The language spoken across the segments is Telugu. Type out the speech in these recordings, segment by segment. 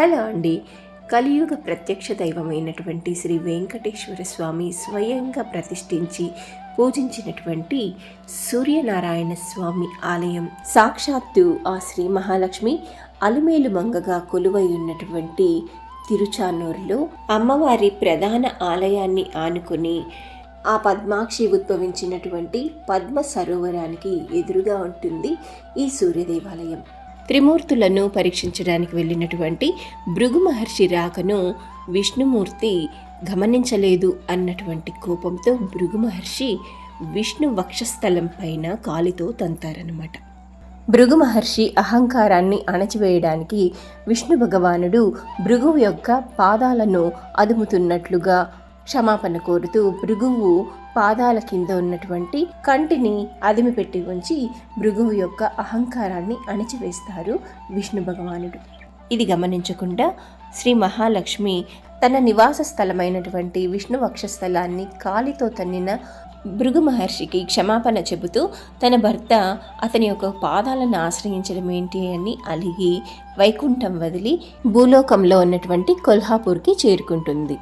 హలో అండి. కలియుగ ప్రత్యక్ష దైవమైనటువంటి శ్రీ వెంకటేశ్వర స్వామి స్వయంగా ప్రతిష్ఠించి పూజించినటువంటి సూర్యనారాయణ స్వామి ఆలయం సాక్షాత్తు ఆ శ్రీ మహాలక్ష్మి అలిమేలు మంగగా కొలువై ఉన్నటువంటి తిరుచానూరులో అమ్మవారి ప్రధాన ఆలయాన్ని ఆనుకుని ఆ పద్మాక్షి ఉద్భవించినటువంటి పద్మ సరోవరానికి ఎదురుగా ఉంటుంది ఈ సూర్య దేవాలయం త్రిమూర్తులను పరీక్షించడానికి వెళ్ళినటువంటి భృగు మహర్షి రాకను విష్ణుమూర్తి గమనించలేదు అన్నటువంటి కోపంతో భృగు మహర్షి విష్ణు వక్షస్థలం పైన కాలితో తంతారనమాట భృగు మహర్షి అహంకారాన్ని అణచివేయడానికి విష్ణు భగవానుడు భృగు యొక్క పాదాలను అదుముతున్నట్లుగా క్షమాపణ కోరుతూ భృగువు పాదాల కింద ఉన్నటువంటి కంటిని అదిమి పెట్టి ఉంచి భృగువు యొక్క అహంకారాన్ని అణిచివేస్తారు విష్ణు భగవానుడు. ఇది గమనించకుండా శ్రీ మహాలక్ష్మి తన నివాస స్థలమైనటువంటి విష్ణు వక్షస్థలాన్ని కాలితో తన్నిన భృగు మహర్షికి క్షమాపణ చెబుతూ తన భర్త అతని యొక్క పాదాలను ఆశ్రయించడం ఏంటి అని అలిగి వైకుంఠం వదిలి భూలోకంలో ఉన్నటువంటి కొల్హాపూర్కి చేరుకుంటుంది.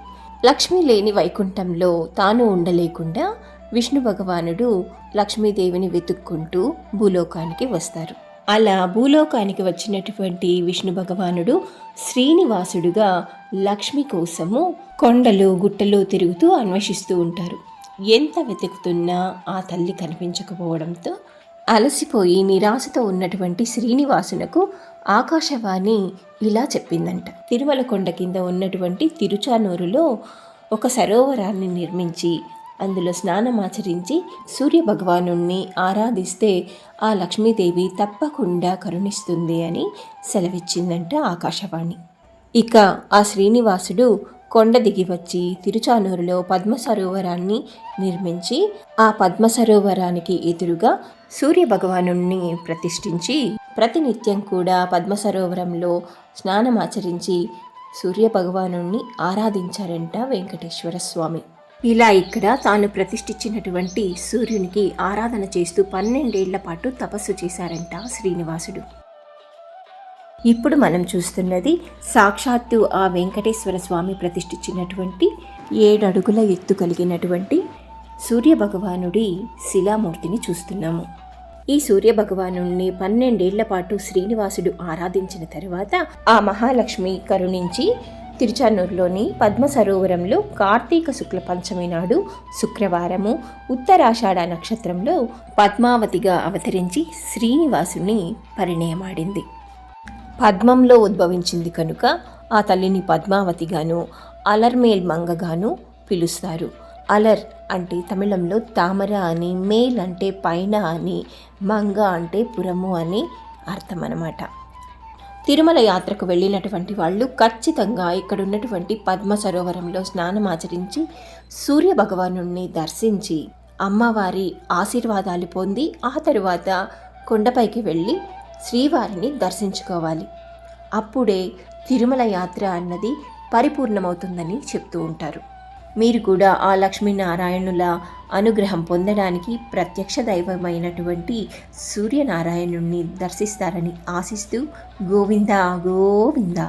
లక్ష్మి లేని వైకుంఠంలో తాను ఉండలేకుండా విష్ణు భగవానుడు లక్ష్మీదేవిని వెతుక్కుంటూ భూలోకానికి వస్తారు. అలా భూలోకానికి వచ్చినటువంటి విష్ణు భగవానుడు శ్రీనివాసుడుగా లక్ష్మి కోసము కొండలు గుట్టలు తిరుగుతూ అన్వేషిస్తూ ఉంటారు. ఎంత వెతుకుతున్నా ఆ తల్లి కనిపించకపోవడంతో అలసిపోయి నిరాశతో ఉన్నటువంటి శ్రీనివాసునకు ఆకాశవాణి ఇలా చెప్పిందంట. తిరుమల కొండ కింద ఉన్నటువంటి తిరుచానూరులో ఒక సరోవరాన్ని నిర్మించి అందులో స్నానమాచరించి సూర్యభగవాను ఆరాధిస్తే ఆ లక్ష్మీదేవి తప్పకుండా కరుణిస్తుంది అని సెలవిచ్చిందంట ఆకాశవాణి. ఇక ఆ శ్రీనివాసుడు కొండ దిగి వచ్చి తిరుచానూరులో పద్మ సరోవరాన్ని నిర్మించి ఆ పద్మ సరోవరానికి ఎదురుగా సూర్య భగవాను ప్రతిష్ఠించి ప్రతినిత్యం కూడా పద్మ సరోవరంలో స్నానమాచరించి సూర్య భగవాను ఆరాధించారంట వెంకటేశ్వర స్వామి. ఇలా ఇక్కడ తాను ప్రతిష్ఠించినటువంటి సూర్యునికి ఆరాధన చేస్తూ పన్నెండేళ్ళ పాటు తపస్సు చేశారంట శ్రీనివాసుడు. ఇప్పుడు మనం చూస్తున్నది సాక్షాత్తు ఆ వెంకటేశ్వర స్వామి ప్రతిష్ఠించినటువంటి ఏడు అడుగుల ఎత్తు కలిగినటువంటి సూర్య భగవానుడి శిలామూర్తిని చూస్తున్నాము. ఈ సూర్యభగవాను పన్నెండేళ్ళ పాటు శ్రీనివాసుడు ఆరాధించిన తరువాత ఆ మహాలక్ష్మి కరుణించి తిరుచానూరులోని పద్మ సరోవరంలో కార్తీక శుక్ల పంచమి నాడు శుక్రవారము ఉత్తరాషాఢ నక్షత్రంలో పద్మావతిగా అవతరించి శ్రీనివాసుని పరిణయమాడింది. పద్మంలో ఉద్భవించింది కనుక ఆ తల్లిని పద్మావతిగాను అలర్మేల్ మంగగాను పిలుస్తారు. అలర్ అంటే తమిళంలో తామర అని మేల్ అంటే పైన అని మంగ అంటే పురము అని అర్థం అన్నమాట తిరుమల యాత్రకు వెళ్ళినటువంటి వాళ్ళు ఖచ్చితంగా ఇక్కడ ఉన్నటువంటి పద్మ సరోవరంలో స్నానం ఆచరించి సూర్య భగవాను దర్శించి అమ్మవారి ఆశీర్వాదాలు పొంది ఆ తరువాత కొండపైకి వెళ్ళి శ్రీవారిని దర్శించుకోవాలి. అప్పుడే తిరుమల యాత్ర అన్నది పరిపూర్ణమవుతుందని చెప్తూ ఉంటారు. మీరు కూడా ఆ లక్ష్మీనారాయణుల అనుగ్రహం పొందడానికి ప్రత్యక్ష దైవమైనటువంటి సూర్యనారాయణుణ్ణి దర్శిస్తారని ఆశిస్తూ గోవిందా గోవిందా!